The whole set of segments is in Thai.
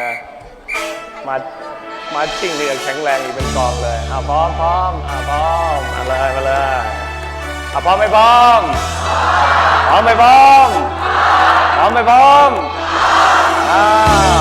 นะมามาชิ่งเรือแข็งแรงอีกเป็นกองเลยอะพร้อมพร้อมอะพร้อมมาเลยมาเลยอะพร้อมไม่พร้อมพร้อมไม่พร้อมพร้อมไม่พร้อมอ่า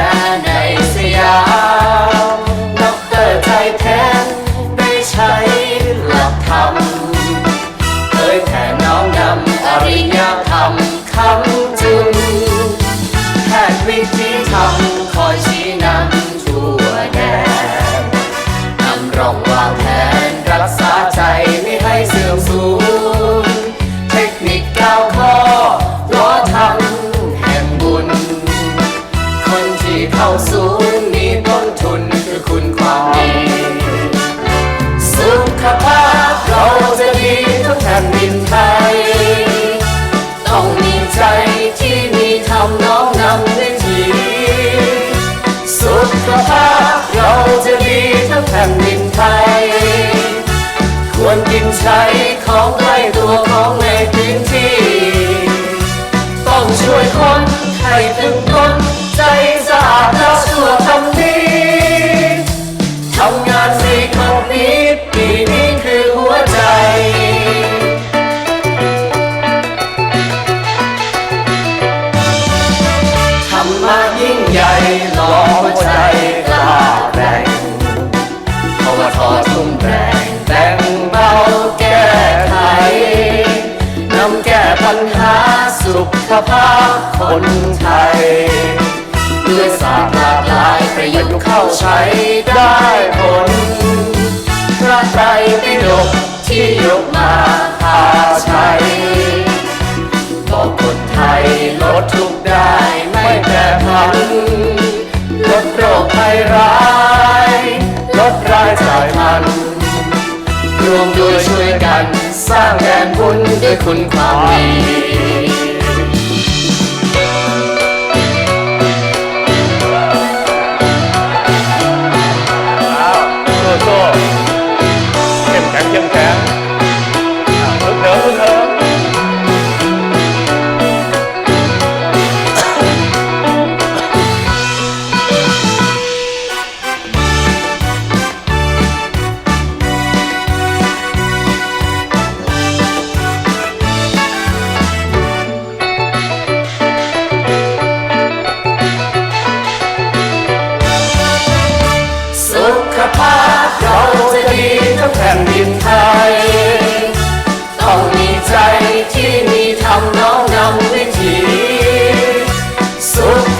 มะ สุขภาพคนไทยด้วยศาสตร์หลากหลายประยุกต์เข้าใช้ได้ผลพระไตรปิฎกที่ยกมาพาใช้บอกคนไทยลดทุกได้ไม่แปรผันลดโรคภัยร้ายลดรายจ่ายมันรวมด้วยช่วยกัน สร้างแดนบุญด้วยคุณความดี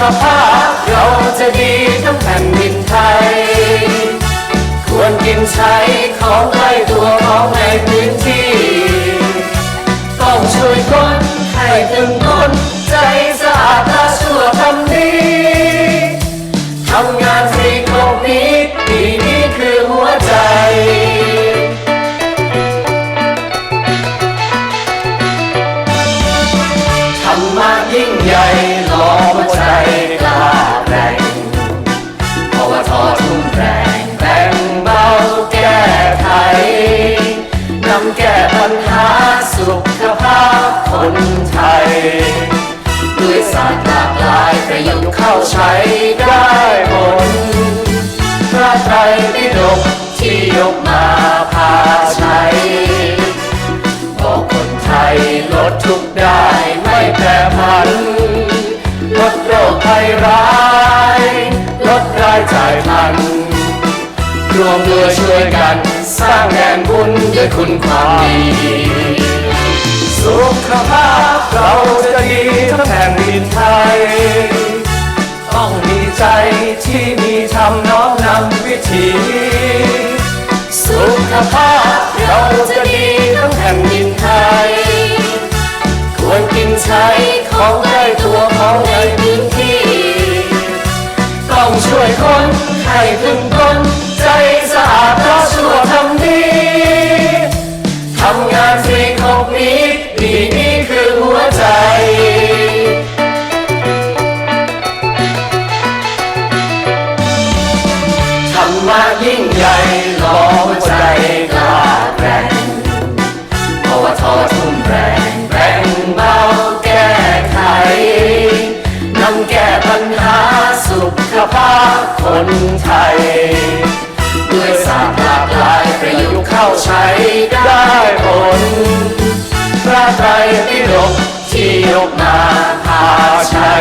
ภาพเราจะดีทั้งแผ่นดินไทย ควรกินใช้ของใกล้ตัวของในพื้นที่ ต้องช่วยคนให้ถึงคนใจ ใช้ได้ผลพระไตรปิฎกที่ยกมาพาใช้บอกคนไทยลดทุกได้ไม่แปรผัน ลดโรคภัยร้าย ลดรายจ่ายมัน รวมด้วยช่วยกันสร้างแดนบุญด้วยคุณความดีสุขภาพเราจะดีทั้งแผ่นดินไทย ใจที่มีทำน้องนำวิธีสุขภาพเราจะดีต้องแห่งดินไทย ควรกินใช้ของใกล้ตัวของในพื้นที่ ต้องช่วยคนให้พึ่งพ ภาพคนไทย ด้วยศาสตร์หลากหลายประยุกต์เข้าใช้ได้ผล พระไตรปิฎกที่ยกมาพาใช้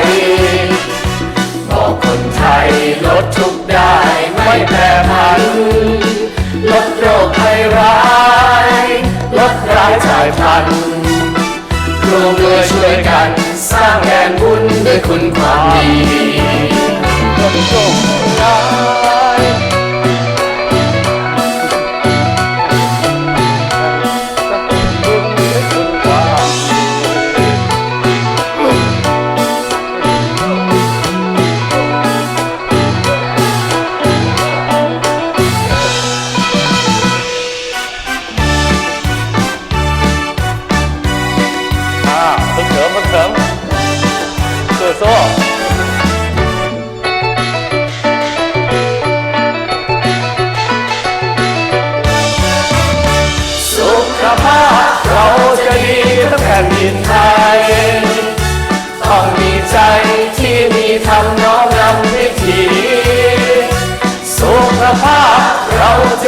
บอกคนไทยลดทุกได้ไม่แปรผัน ลดโรคภัยร้าย ลดรายจ่ายพันรวมด้วยช่วยกัน สร้างแดนบุญด้วยคุณความดี คนโชคร้า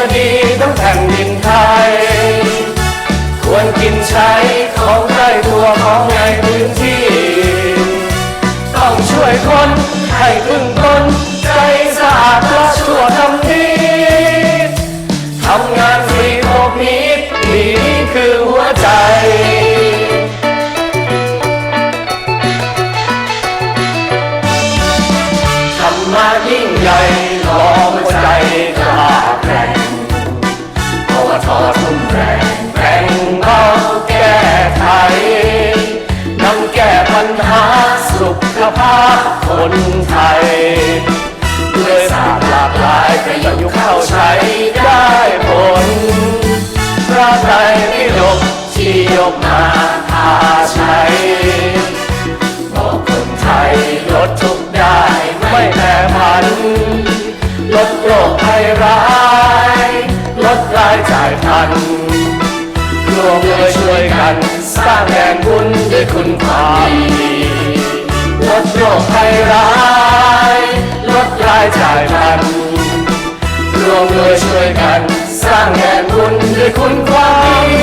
เราจะดีทั้งแผ่นดินไทย ควรกินใช้ของใกล้ตัวของในพื้นที่ ต้องช่วยคนให้พึ่งตนใจสะอาดและชั่วทำดีทำงานฟรีโคบนิดดีนี่คือหัวใจธรรมะยิ่งใหญ่ ภาพคนไทยด้วยศาสตร์หลากหลายประยุกต์เข้าใช้ได้ผลพระไตรปิฎกที่ยกมาพาใช้บอกคนไทยลดทุกได้ไม่แปรผัน ลดโรคภัยร้าย ลดรายจ่ายพันรวมด้วยช่วยกัน สร้างแดนบุญด้วยคุณความดี ลดโรคภัยร้ายลดรายจ่ายพันรวมด้วยช่วยกัน สร้างแรงบุญด้วยคุณความดี